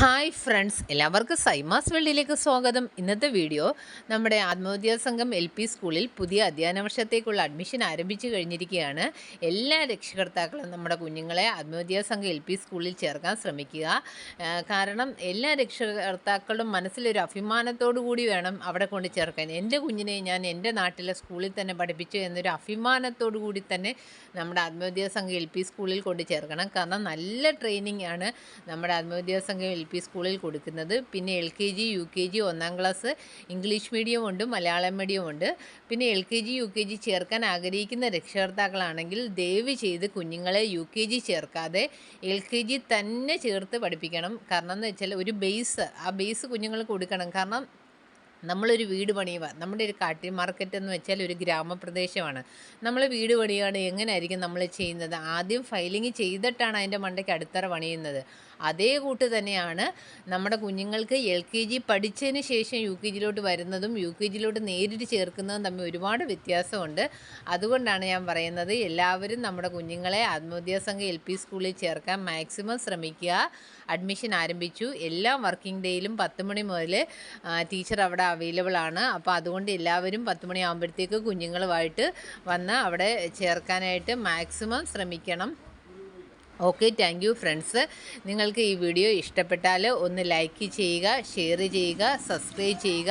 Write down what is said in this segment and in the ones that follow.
Hi friends എല്ലാവർക്കും സൈമാസ് വെള്ളിയിലേക്ക് സ്വാഗതം. ഇന്നത്തെ വീഡിയോ നമ്മുടെ ആത്മവിദ്യാ സംഘം എൽ പി സ്കൂളിൽ പുതിയ അധ്യയന വർഷത്തേക്കുള്ള അഡ്മിഷൻ ആരംഭിച്ചു കഴിഞ്ഞിരിക്കുകയാണ്. എല്ലാ രക്ഷകർത്താക്കളും നമ്മുടെ കുഞ്ഞുങ്ങളെ ആത്മവിദ്യാ സംഘം എൽ പി സ്കൂളിൽ ചേർക്കാൻ ശ്രമിക്കുക. കാരണം എല്ലാ രക്ഷകർത്താക്കളും മനസ്സിലൊരു അഭിമാനത്തോടു കൂടി വേണം അവിടെ കൊണ്ട് ചേർക്കാൻ. എന്റെ കുഞ്ഞിനെ ഞാൻ എന്റെ നാട്ടിലെ സ്കൂളിൽ തന്നെ പഠിപ്പിച്ചു എന്നൊരു അഭിമാനത്തോടു കൂടി തന്നെ നമ്മുടെ ആത്മവിദ്യാ സംഘം എൽ പി സ്കൂളിൽ കൊണ്ട് ചേർക്കണം. കാരണം നല്ല ട്രെയിനിങ് ആണ് നമ്മുടെ ആത്മവിദ്യാ സംഘം എൽ പി സ്കൂളിൽ കൊടുക്കുന്നത്. പിന്നെ L K G U K G ഒന്നാം ക്ലാസ് ഇംഗ്ലീഷ് മീഡിയം ഉണ്ട് മലയാളം മീഡിയം ഉണ്ട്. പിന്നെ L K G U K G ചേർക്കാൻ ആഗ്രഹിക്കുന്ന രക്ഷകർത്താക്കളാണെങ്കിൽ ദയവ് ചെയ്ത് കുഞ്ഞുങ്ങളെ യു കെ ജി ചേർക്കാതെ എൽ കെ ജി തന്നെ ചേർത്ത് പഠിപ്പിക്കണം. കാരണം എന്ന് വെച്ചാൽ ഒരു ബേസ് ആ ബേസ് കുഞ്ഞുങ്ങൾക്ക് കൊടുക്കണം. കാരണം നമ്മളൊരു വീട് പണിയുക നമ്മുടെ ഒരു കാട്ടി മാർക്കറ്റ് എന്ന് വെച്ചാൽ ഒരു ഗ്രാമപ്രദേശമാണ്. നമ്മൾ വീട് പണിയുകയാണ് എങ്ങനെയായിരിക്കും നമ്മൾ ചെയ്യുന്നത്? ആദ്യം ഫയലിംഗ് ചെയ്തിട്ടാണ് അതിന്റെ മണ്ടയ്ക്ക് അടുത്തറ പണിയുന്നത്. അതേ കൂട്ട് തന്നെയാണ് നമ്മുടെ കുഞ്ഞുങ്ങൾക്ക് എൽ കെ ജി പഠിച്ചതിന് ശേഷം യു കെ ജിയിലോട്ട് വരുന്നതും യു കെ ജിയിലോട്ട് നേരിട്ട് ചേർക്കുന്നതും തമ്മിൽ ഒരുപാട് വ്യത്യാസമുണ്ട്. അതുകൊണ്ടാണ് ഞാൻ പറയുന്നത് എല്ലാവരും നമ്മുടെ കുഞ്ഞുങ്ങളെ ആത്മവിദ്യാസംഘം എൽ പി സ്കൂളിൽ ചേർക്കാൻ മാക്സിമം ശ്രമിക്കുക. അഡ്മിഷൻ ആരംഭിച്ചു. എല്ലാ വർക്കിംഗ് ഡേയിലും പത്ത് മണി മുതൽ ടീച്ചർ അവിടെ അവൈലബിൾ ആണ്. അപ്പോൾ അതുകൊണ്ട് എല്ലാവരും പത്ത് മണിയാകുമ്പോഴത്തേക്ക് കുഞ്ഞുങ്ങളുമായിട്ട് വന്ന് അവിടെ ചേർക്കാനായിട്ട് മാക്സിമം ശ്രമിക്കണം. ഓക്കെ താങ്ക് യു ഫ്രണ്ട്സ് നിങ്ങൾക്ക് ഈ വീഡിയോ ഇഷ്ടപ്പെട്ടാൽ ഒന്ന് ലൈക്ക് ചെയ്യുക ഷെയർ ചെയ്യുക സബ്സ്ക്രൈബ് ചെയ്യുക.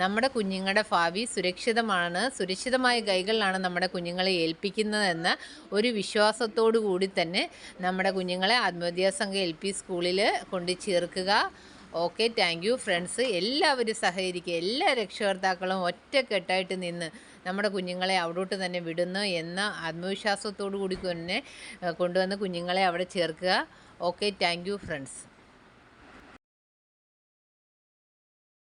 നമ്മുടെ കുഞ്ഞുങ്ങളുടെ ഭാവി സുരക്ഷിതമാണ്. സുരക്ഷിതമായ കൈകളിലാണ് നമ്മുടെ കുഞ്ഞുങ്ങളെ ഏൽപ്പിക്കുന്നതെന്ന ഒരു വിശ്വാസത്തോടു കൂടി തന്നെ നമ്മുടെ കുഞ്ഞുങ്ങളെ ആത്മവിദ്യാസംഘ എൽ പി സ്കൂളിൽ കൊണ്ട് ചേർക്കുക ഓക്കെ താങ്ക് യു ഫ്രണ്ട്സ്. എല്ലാവരും സഹകരിക്കുക. എല്ലാ രക്ഷകർത്താക്കളും ഒറ്റക്കെട്ടായിട്ട് നിന്ന് നമ്മുടെ കുഞ്ഞുങ്ങളെ അവിടോട്ട് തന്നെ വിടുന്നു എന്ന ആത്മവിശ്വാസത്തോടു കൂടി തന്നെ കൊണ്ടുവന്ന് കുഞ്ഞുങ്ങളെ അവിടെ ചേർക്കുക. Okay thank you friends.